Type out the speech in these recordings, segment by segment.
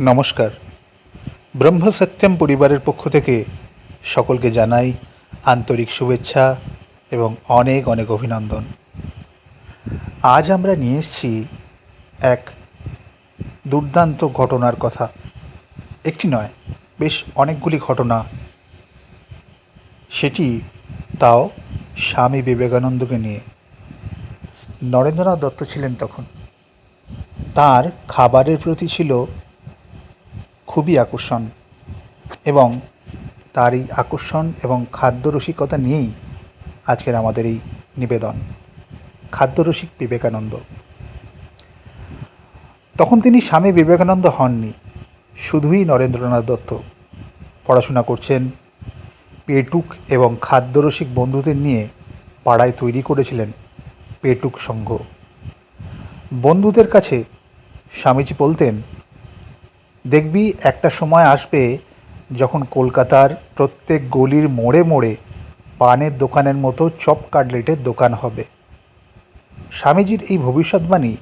নমস্কার। ব্রহ্মসত্যম পরিবারের পক্ষ থেকে সকলকে জানাই আন্তরিক শুভেচ্ছা এবং অনেক অনেক অভিনন্দন। আজ আমরা নিয়ে এসেছি এক দুর্দান্ত ঘটনার কথা। একটি নয়, বেশ অনেকগুলি ঘটনা। সেটি তাও স্বামী বিবেকানন্দকে নিয়ে। নরেন্দ্রনাথ দত্ত ছিলেন তখন। তার খাবারের প্রতি ছিল খুবই আকর্ষণ এবং তার এই আকর্ষণ এবং খাদ্য রসিকতা নিয়েই আজকের আমাদের এই নিবেদন। খাদ্যরসিক বিবেকানন্দ। তখন তিনি স্বামী বিবেকানন্দ হননি। শুধুই নরেন্দ্রনাথ দত্ত পড়াশোনা করছেন। পেটুক এবং খাদ্যরসিক বন্ধুদের নিয়ে পাড়ায় তৈরি করেছিলেন পেটুক সংঘ। বন্ধুদের কাছে স্বামীজি বলতেন দেখবি একটা সময় আসবে যখন কলকাতার প্রত্যেক গলির মোড়ে মোড়ে পানের দোকানের মতো চপ কাটলেটের দোকান হবে। স্বামীজির এই ভবিষ্যৎবাণী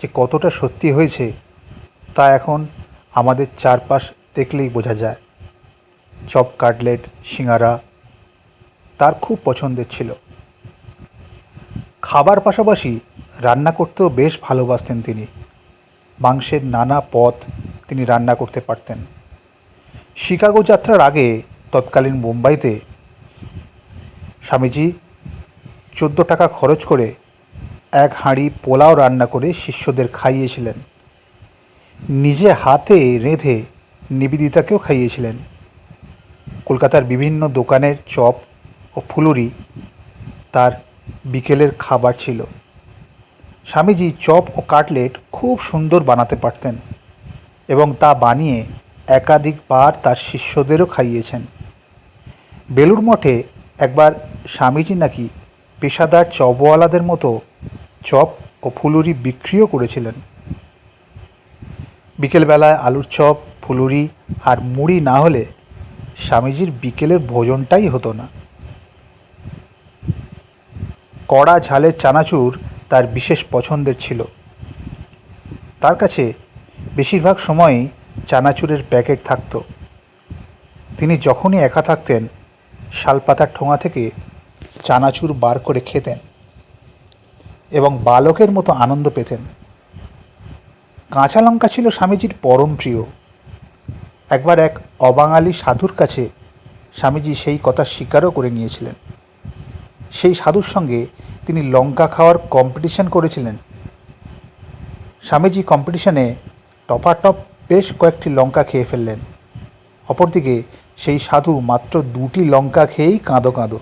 যে কতটা সত্যি হয়েছে, তা এখন আমাদের চারপাশ দেখলেই বোঝা যায়। চপ কাটলেট, সিঙ্গারা তার খুব পছন্দের ছিল। খাবার পাশাপাশি রান্না করতেও বেশ ভালোবাসতেন তিনি। মাংসের নানা পদ তিনি রান্না করতে পারতেন। শিকাগো যাত্রার আগে তৎকালীন মুম্বাইতে স্বামীজি চোদ্দ টাকা খরচ করে এক হাঁড়ি পোলাও রান্না করে শিষ্যদের খাইয়েছিলেন। নিজে হাতে রেঁধে নিবেদিতাকেও খাইয়েছিলেন। কলকাতার বিভিন্ন দোকানের চপ ও ফুলুরি তার বিকেলের খাবার ছিল। স্বামীজি চপ ও কাটলেট খুব সুন্দর বানাতে পারতেন। এবং তা বানিয়ে একাধিকবার তার শিষ্যদেরও খাইয়েছেন। বেলুর মঠে একবার স্বামীজি নাকি পেশাদার চপওয়ালাদের মতো চপ ও ফুলুরি বিক্রিও করেছিলেন। বিকেলবেলায় আলুর চপ, ফুলুরি আর মুড়ি না হলে স্বামীজির বিকেলের ভোজনটাই হতো না। কড়া ঝালের চানাচুর তার বিশেষ পছন্দের ছিল। তার কাছে বেশিরভাগ সময়ই চানাচুরের প্যাকেট থাকতো। তিনি যখনই একা থাকতেন, শালপাতার ঠোঙা থেকে চানাচুর বার করে খেতেন এবং বালকের মতো আনন্দ পেতেন। কাঁচা লঙ্কা ছিল স্বামীজির পরম প্রিয়। একবার এক অবাঙালি সাধুর কাছে স্বামীজি সেই কথা স্বীকারও করে নিয়েছিলেন। সেই সাধুর সঙ্গে তিনি লঙ্কা খাওয়ার কম্পিটিশন করেছিলেন। স্বামীজি কম্পিটিশনে টপাটপ বেশ কয়েকটি লঙ্কা খেয়ে ফেললেন। অপরদিকে সেই সাধু মাত্র দুটি লঙ্কা খেয়েই কাঁদো কাঁদো।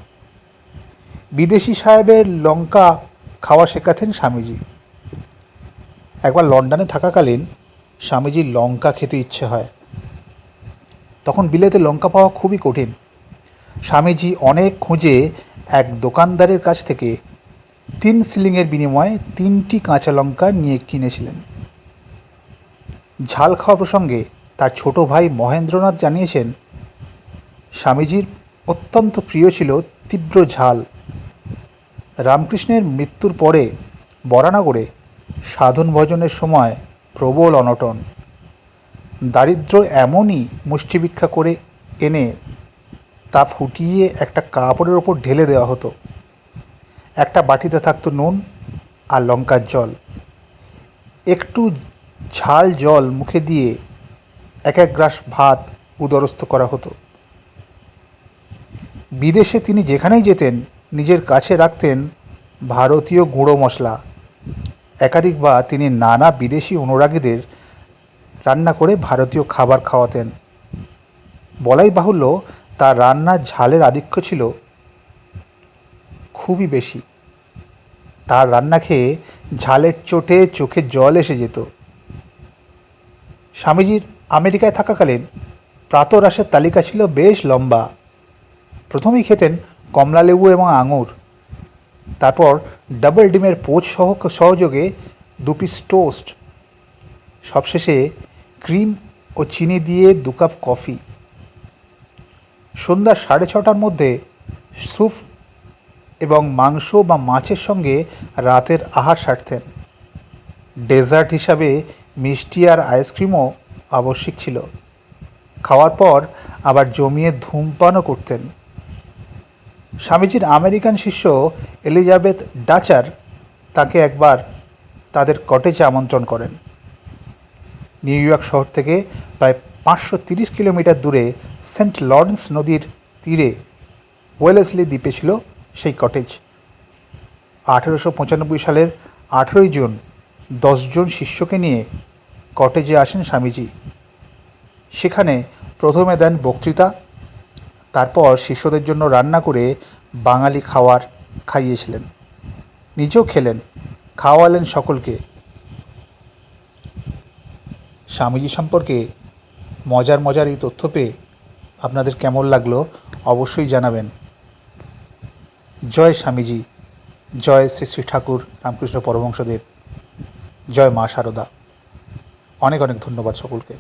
বিদেশি সাহেবের লঙ্কা খাওয়া শেখাতেন স্বামীজি। একবার লন্ডনে থাকাকালীন স্বামীজির লঙ্কা খেতে ইচ্ছে হয়। তখন বিলেতে লঙ্কা পাওয়া খুবই কঠিন। স্বামীজি অনেক খুঁজে এক দোকানদারের কাছ থেকে তিন সিলিংয়ের বিনিময়ে তিনটি কাঁচা লঙ্কা নিয়ে কিনেছিলেন। ঝাল খাওয়া প্রসঙ্গে তার ছোট ভাই মহেন্দ্রনাথ জানিয়েছেন, স্বামীজির অত্যন্ত প্রিয় ছিল তীব্র ঝাল। রামকৃষ্ণের মৃত্যুর পরে বরানগরে সাধন ভজনের সময় প্রবল অনটন। দারিদ্র এমনই মুষ্টিভিক্ষা করে এনে তা ফুটিয়ে একটা কাপড়ের ওপর ঢেলে দেওয়া হতো। একটা বাটিতে থাকতো নুন আর লঙ্কার জল। একটু ঝাল জল মুখে দিয়ে এক এক গ্রাস ভাত উদরস্থ করা হতো। বিদেশে তিনি যেখানেই যেতেন, নিজের কাছে রাখতেন ভারতীয় গুঁড়ো মশলা। একাধিকবার তিনি নানা বিদেশি অনুরাগীদের রান্না করে ভারতীয় খাবার খাওয়াতেন। বলাই বাহুল্য, তার রান্নার ঝালের আধিক্য ছিল খুবই বেশি। তার রান্না খেয়ে ঝালের চোটে চোখে জল এসে যেত। স্বামীজির আমেরিকায় থাকাকালীন প্রাতরাসের তালিকা ছিল বেশ লম্বা। প্রথমেই খেতেন কমলালেবু এবং আঙুর। তারপর ডাবল ডিমের পোচ সহ সহযোগে দু পিস টোস্ট। সবশেষে ক্রিম ও চিনি দিয়ে দু কাপ কফি। সন্ধ্যা সাড়ে ছটার মধ্যে স্যুপ এবং মাংস বা মাছের সঙ্গে রাতের আহার সারতেন। ডেজার্ট হিসাবে মিষ্টি আর আইসক্রিমও আবশ্যিক ছিল। খাওয়ার পর আবার জমিয়ে ধূমপানও করতেন। স্বামীজির আমেরিকান শিষ্য এলিজাবেথ ডাচার তাকে একবার তাদের কটেজে আমন্ত্রণ করেন। নিউ ইয়র্ক শহর থেকে প্রায় পাঁচশো তিরিশ কিলোমিটার দূরে সেন্ট লরেন্স নদীর তীরে ওয়েলেসলি দ্বীপে ছিল সেই কটেজ। আঠেরোশো পঁচানব্বই সালের আঠেরোই জুন দশজন শিষ্যকে নিয়ে কটেজে আসেন স্বামীজি। সেখানে প্রথমে দেন বক্তৃতা, তারপর শিষ্যদের জন্য রান্না করে বাঙালি খাওয়ার খাইয়েছিলেন। নিজেও খেলেন, খাওয়ালেন সকলকে। স্বামীজি সম্পর্কে মজার মজার এই তথ্য পেয়ে আপনাদের কেমন লাগল অবশ্যই জানাবেন। জয় স্বামীজি, জয় শ্রী শ্রী ঠাকুর রামকৃষ্ণ পরমহংসদেব, জয় মা শারদা অনেক অনেক ধন্যবাদ সকলকে।